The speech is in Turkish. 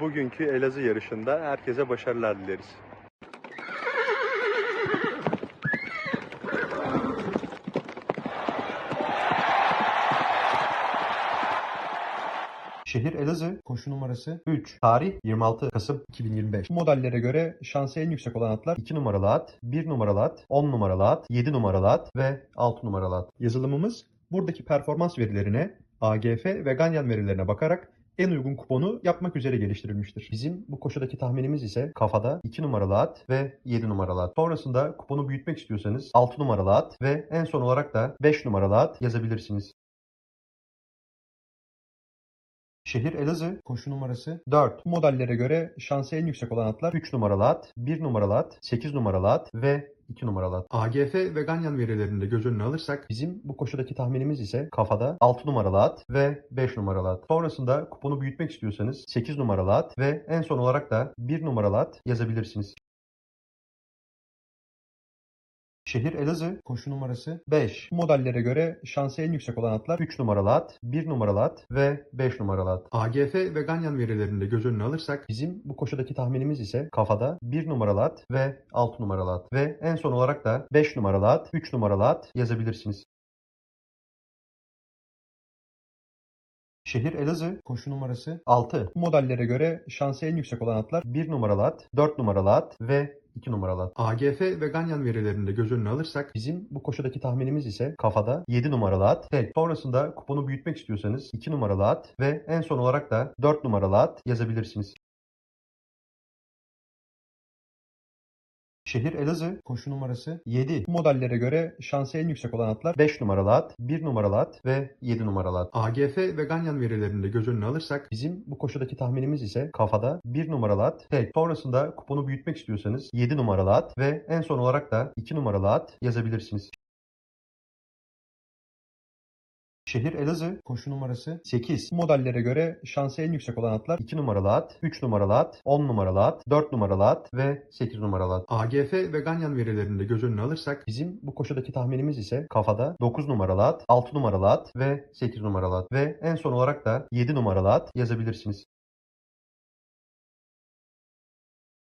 bugünkü Elazığ yarışında herkese başarılar dileriz. Şehir Elazığ, koşu numarası 3. Tarih 26 Kasım 2025. Bu modellere göre şansı en yüksek olan atlar 2 numaralı at, 1 numaralı at, 10 numaralı at, 7 numaralı at ve 6 numaralı at. Yazılımımız buradaki performans verilerine, AGF ve Ganyan verilerine bakarak en uygun kuponu yapmak üzere geliştirilmiştir. Bizim bu koşudaki tahminimiz ise kafada 2 numaralı at ve 7 numaralı at. Sonrasında kuponu büyütmek istiyorsanız 6 numaralı at ve en son olarak da 5 numaralı at yazabilirsiniz. Şehir Elazığ, koşu numarası 4. Bu modellere göre şansı en yüksek olan atlar 3 numaralı at, 1 numaralı at, 8 numaralı at ve 2 numaralı at. AGF ve Ganyan verilerini de göz önüne alırsak bizim bu koşudaki tahminimiz ise kafada 6 numaralı at ve 5 numaralı at. Sonrasında kuponu büyütmek istiyorsanız 8 numaralı at ve en son olarak da 1 numaralı at yazabilirsiniz. Şehir Elazığ, koşu numarası 5. Bu modellere göre şansı en yüksek olan atlar 3 numaralı at, 1 numaralı at ve 5 numaralı at. AGF ve Ganyan verilerini de göz önüne alırsak bizim bu koşudaki tahminimiz ise kafada 1 numaralı at ve 6 numaralı at ve en son olarak da 5 numaralı at, 3 numaralı at yazabilirsiniz. Şehir Elazığ, koşu numarası 6. Bu modellere göre şansı en yüksek olan atlar 1 numaralı at, 4 numaralı at ve 2 numaralı at. AGF ve Ganyan verilerini de göz önüne alırsak bizim bu koşudaki tahminimiz ise kafada 7 numaralı at, tek. Sonrasında kuponu büyütmek istiyorsanız 2 numaralı at ve en son olarak da 4 numaralı at yazabilirsiniz. Şehir Elazığ, koşu numarası 7. Bu modellere göre şansı en yüksek olan atlar 5 numaralı at, 1 numaralı at ve 7 numaralı at. AGF ve Ganyan verilerini de göz önüne alırsak bizim bu koşudaki tahminimiz ise kafada 1 numaralı at, tek. Sonrasında kuponu büyütmek istiyorsanız 7 numaralı at ve en son olarak da 2 numaralı at yazabilirsiniz. Şehir Elazığ, koşu numarası 8. Bu modellere göre şansı en yüksek olan atlar 2 numaralı at, 3 numaralı at, 10 numaralı at, 4 numaralı at ve 8 numaralı at. AGF ve Ganyan verilerini de göz önüne alırsak bizim bu koşudaki tahminimiz ise kafada 9 numaralı at, 6 numaralı at ve 8 numaralı at ve en son olarak da 7 numaralı at yazabilirsiniz.